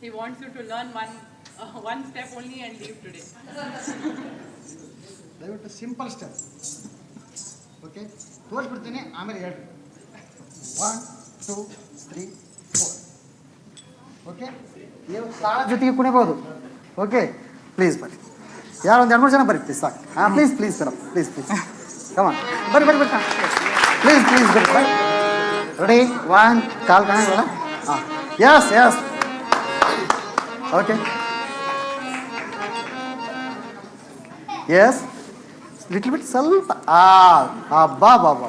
He wants you to learn one, uh, one step only and leave today. ದಯವಿಟ್ಟು simple step okay ತೋರಿಸ್ಬಿಡ್ತೀನಿ ಆಮೇಲೆ ಹೇಳಿ one two three four okay ನೀವು ತಾಳ ಜೊತೆಗೆ ಕುಣಿಬೋದು. ಓಕೆ ಪ್ಲೀಸ್ ಬರ್ರಿ. ಯಾರು ಒಂದು ಎರಡು ಮೂರು ಜನ ಬರ್ರಿ ಪ್ಲೀಸ್ ಸಾಕು. ಹಾಂ please please madam please please come on ಬರ್ರಿ ಬರ್ರಿ ಬರ್ರಿ. ಪ್ಲೀಸ್ ಪ್ಲೀಸ್ ಬರ್ರಿ. ರೆಡಿ ಒನ್ ಕಾಲ್ ಕಾಣಿಲ್ಲ ಹಾಂ. Yes yes okay yes little bit ಸ್ವಲ್ಪ ಆ ಅಬ್ಬಾ ಬಾ ಬಾ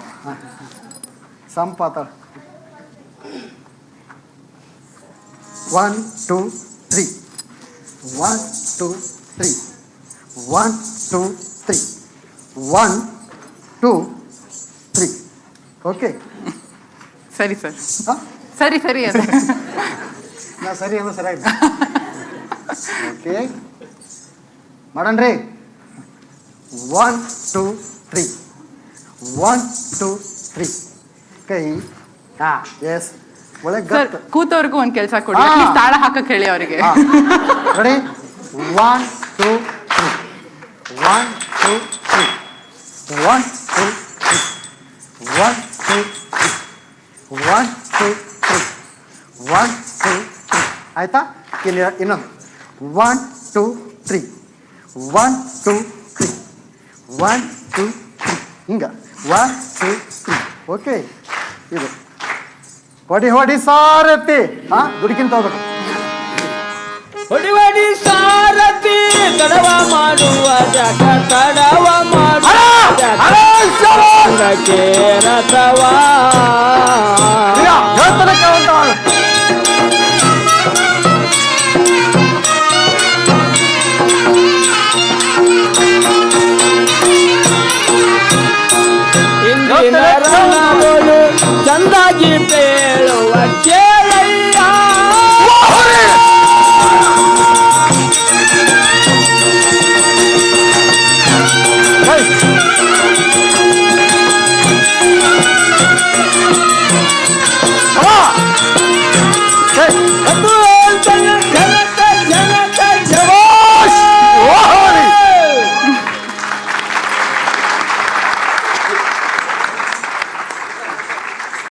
ಸಂಪಾತ one two three one two three one two three one two three okay ಸರಿ ಸರ್. ಸರಿ ಸರಿ ನಾ ಸರಿ ಅಂದ್ರೆ ಸರಿಯಾಗಿ okay ಮಾಡೋಣ್ರಿ one two three one two three ಕೈ ಹಾಂ ಎಸ್ ಒಳಗೆ ಸರ್ ಗತ್ತು. ಕೂತವ್ರಿಗೂ ಒಂದ್ ಕೆಲಸ ಕೊಡಿ. ಹಾ. At least ತಾಳ ಹಾಕಕ್ ಹೇಳಿ ಅವರಿಗೆ. Ready one two three one two three one two three one two three one two three one two three ಆಯ್ತಾ? ಇಲ್ಲಿ ಇನ್ನೊಂದು. One two three one two three one two three ಹಿಂಗೆ. ಒನ್ ಟು ತ್ರೀ ಓಕೆ ಇದು. ಹೊಡಿ ಹೊಡಿ ಸಾರತಿ ಹಾಂ ದುಡುಕಿನ ತಗೋಬೇಕು ಹೊಡಿವಡಿ ಸಾರತಿ ತಡವ ಆಗಿ ಬೇಳುವ ಕೇಳಯ್ಯ